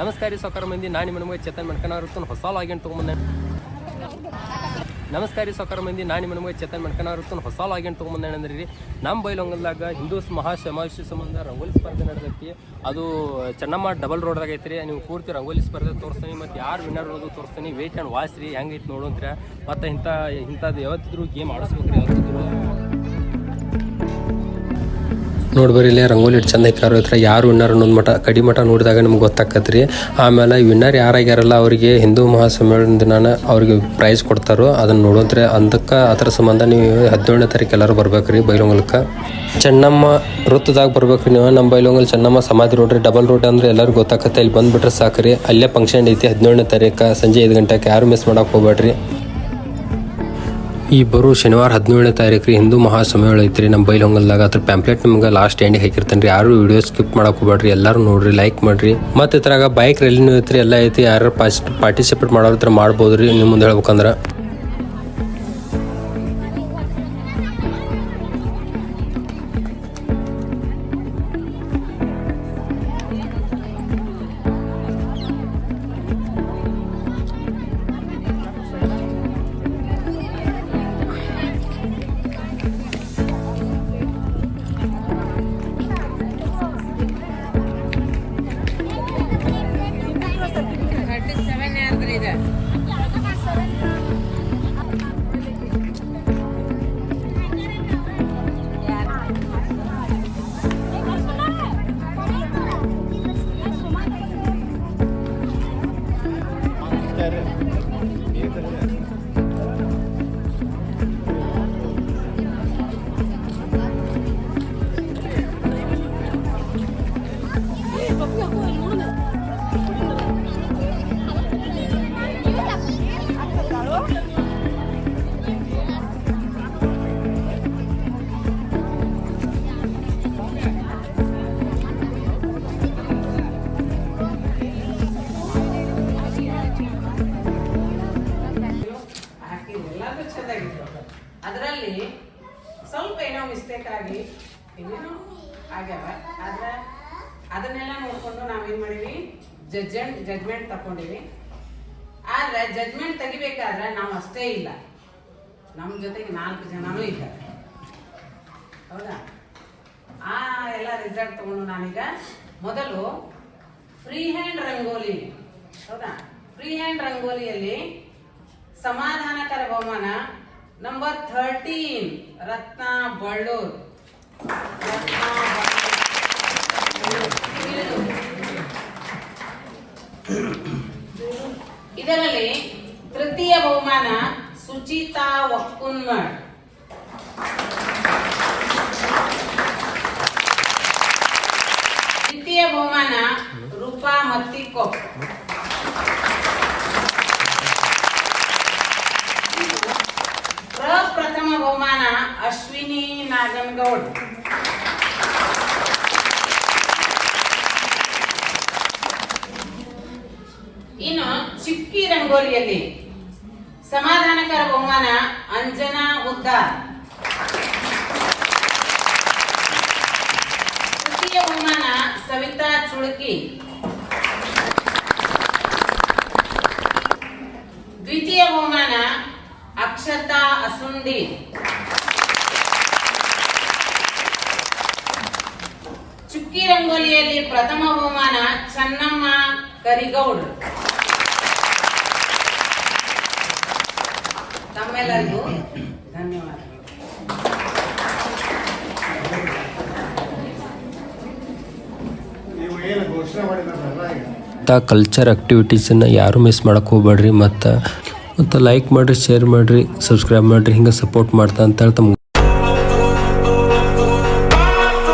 ನಮಸ್ಕಾರ ಸೌಕರ್ ಮಂದಿ, ನಾನು ನಿಮ್ಮ ನಮಗೆ ಚೇತನ್ ಮಣ್ಕನವ್ರತ್ತು ಹೊಸ ಲಾಗಿನ್ ತೊಗೊಂಬಂದೆ ನಮಸ್ಕಾರ ಸೌಕರ್ ಮಂದಿ, ನಾನು ನಿಮ್ಮ ನಮಗೆ ಚೇತನ್ ಮಣ್ಕನವ್ರತ್ತು ಹೊಸ ಲಾಗಿನ್ ತೊಗೊಂಬಂದೆ ಅಂದ್ರೆ ರೀ ನಮ್ಮ ಬೈಲೊಂಗಲ್ದಾಗ ಹಿಂದೂಸ್ ಮಹಾ ಸಮಾವೇಶ ಸಂಬಂಧ ರಂಗೋಲಿ ಸ್ಪರ್ಧೆ ನಡೆದೈತಿ. ಅದು ಚೆನ್ನಮ್ಮ ಡಬಲ್ ರೋಡ್ದಾಗ ಐತ್ರಿ. ನೀವು ಪೂರ್ತಿ ರಂಗೋಲಿ ಸ್ಪರ್ಧೆ ತೋರಿಸ್ತೀನಿ, ಮತ್ತು ಯಾರು ವಿನ್ನರ್ ಅನ್ನೋದು ತೋರಿಸ್ತೀನಿ. ವೇಟ್ ಆ್ಯಂಡ್ ವಾಚ್ ರೀ. ಹೆಂಗೈತೆ ನೋಡೋಂತ್ರ ಮತ್ತು ಇಂಥ ಇಂಥದ್ದು ಯಾವತ್ತಿದ್ರು ಗೇಮ್ ಆಡಿಸ್ಬೇಕು ರೀ ಯಾವತ್ತಿದ್ರು. ನೋಡಿ ಇಲ್ಲೇ ರಂಗೋಲಿ ಇಟ್ಟು ಚೆಂದ ಹತ್ರ. ಯಾರು ವಿನ್ನರ್ ಅನ್ನೋದು ಮಠ, ಕಡಿ ಮಠ ನೋಡಿದಾಗ ನಮ್ಗೆ ಗೊತ್ತಾಕತ್ರಿ. ಆಮೇಲೆ ವಿನ್ನರ್ ಯಾರಾಗ್ಯಾರಲ್ಲ, ಅವರಿಗೆ ಹಿಂದೂ ಮಹಾಸಮ್ಮೇಳನ ದಿನಾನ ಅವ್ರಿಗೆ ಪ್ರೈಸ್ ಕೊಡ್ತಾರೋ. ಅದನ್ನ ನೋಡೋದ್ರೆ ಅದಕ್ಕೆ ಅದರ ಸಂಬಂಧ ನೀವು ಹದಿನೇಳನೇ ತಾರೀಕು ಎಲ್ಲರೂ ಬರ್ಬೇಕ್ರಿ ಬೈಲೊಂಗಲಕ್ಕೆ. ಚೆನ್ನಮ್ಮ ವೃತ್ತದಾಗ ಬರ್ಬೇಕು ನೀವು. ನಮ್ಮ ಬೈಲೊಂಗಲ್ ಚೆನ್ನಮ್ಮ ಸಮಾಧಿ ರೋಡ್ ರೀ. ಡಬಲ್ ರೋಡ್ ಅಂದ್ರೆ ಎಲ್ಲರೂ ಗೊತ್ತಾಕತ್ತೆ. ಇಲ್ಲಿ ಬಂದ್ಬಿಟ್ರೆ ರೀ ಅಲ್ಲೇ ಫಂಕ್ಷನ್ ಐತಿ ಹದಿನೇಳನೇ ತಾರೀಕು ಸಂಜೆ ಐದು ಗಂಟೆಗೆ. ಯಾರು ಮಿಸ್ ಮಾಡಕ್ಕೆ ಹೋಗ್ಬೇಡ್ರಿ. ಈ ಬರೋ ಶನಿವಾರ ಹದಿನೇಳನೇ ತಾರೀಕು ರೀ ಹಿಂದೂ ಮಹಾಸಮ್ಮೇಳನ ಐತ್ರಿ ನಮ್ಮ ಬೈಲೊಂಗಲ್ದಾಗ ಅದ್ರ ಪ್ಯಾಂಪ್ಲೆಟ್ ನಿಮ್ಗೆ ಲಾಸ್ಟ್ ಎಂಡಿಗೆ ಹಾಕಿರ್ತಾನೆ ರೀ. ಯಾರು ವಿಡಿಯೋ ಸ್ಕಿಪ್ ಮಾಡಕ್ ಹೋಗ್ಬೇಡ್ರಿ. ಎಲ್ಲರೂ ನೋಡ್ರಿ ಲೈಕ್ ಮಾಡ್ರಿ. ಮತ್ತೆ ಇದ್ರಾಗ ಬೈಕ್ ರ್ಯಾಲಿನೂ ಐತ್ರಿ. ಎಲ್ಲ ಐತಿ. ಯಾರು ಪಾರ್ಟಿಸಿಪೇಟ್ ಮಾಡೋದ್ರ ಹತ್ರ ರೀ ನಿಮ್ಮ ಮುಂದೆ ಹೇಳ್ಬೇಕಂದ್ರೆ. Нет, нет. ಅದರಲ್ಲಿ ಸ್ವಲ್ಪ ಏನೋ ಮಿಸ್ಟೇಕ್ ಆಗಿ ಏನೇನೋ ಆಗ್ಯಾವ. ಆದ್ರೆ ಅದನ್ನೆಲ್ಲ ನೋಡ್ಕೊಂಡು ನಾವೇನ್ ಮಾಡೀವಿ ಜಡ್ಜೆಂಟ್ ಜಡ್ಜ್ಮೆಂಟ್ ತಕೊಂಡಿವಿ ಆದ್ರೆ ಜಡ್ಜ್ಮೆಂಟ್ ತೆಗಿಬೇಕಾದ್ರೆ ನಾವು ಅಷ್ಟೇ ಇಲ್ಲ. ನಮ್ಮ ಜೊತೆಗೆ ನಾಲ್ಕು ಜನನೂ ಇದ್ದಾರೆ. ಹೌದಾ? ಆ ಎಲ್ಲ ರಿಸಲ್ಟ್ ತಗೊಂಡು ನಾನೀಗ ಮೊದಲು ಫ್ರೀ ಹ್ಯಾಂಡ್ ರಂಗೋಲಿ. ಹೌದಾ? ಫ್ರೀ ಹ್ಯಾಂಡ್ ರಂಗೋಲಿಯಲ್ಲಿ ಸಮಾಧಾನಕರ ಬಹುಮಾನ ನಂಬರ್ ಥರ್ಟೀನ್ ರತ್ನ ಬಳ್ಳೂರ್. ಇದರಲ್ಲಿ ತೃತೀಯ ಬಹುಮಾನ ಸುಚಿತಾ ಒಕ್ಕುನ್ಮಡ್ ದ್ವಿತೀಯ ಬಹುಮಾನ ರೂಪಾ ಮತ್ತಿಕೊಪ್ ಪ್ರಪ್ರಥಮ ಬಹುಮಾನ ಅಶ್ವಿನಿ ನಾಗನಗೌಡ್. ಇನ್ನು ಚಿಕ್ಕಿ ರಂಗೋಲಿಯಲ್ಲಿ ಸಮಾಧಾನಕರ ಬಹುಮಾನ ಅಂಜನಾ ಉದ್ದಾರ್ ತೃತೀಯ ಬಹುಮಾನ ಸವಿತಾ ಚುಳುಕಿ. ದ್ವಿತೀಯ ಬಹುಮಾನ ಅಕ್ಷತಾ ಅಸುಂಡಿ. ರಂಗೋಲಿಯಲ್ಲಿ ಪ್ರಥಮ ಬಹುಮಾನ ಚನ್ನಮ್ಮ ಕರಿಗೌಡ್ ತಮ್ಮೆಲ್ಲರಿಗೂ ಧನ್ಯವಾದಗಳು. ಕಲ್ಚರ್ ಆ್ಯಕ್ಟಿವಿಟೀಸನ್ನು ಯಾರು ಮಿಸ್ ಮಾಡಕ್ಕೆ ಹೋಗ್ಬೇಡ್ರಿ ಮತ್ತು ಮತ್ತು ಲೈಕ್ ಮಾಡಿರಿ ಶೇರ್ ಮಾಡಿರಿ ಸಬ್ಸ್ಕ್ರೈಬ್ ಮಾಡಿರಿ, ಹಿಂಗೆ ಸಪೋರ್ಟ್ ಮಾಡ್ತಾ ಅಂತ ಹೇಳ್ತಾ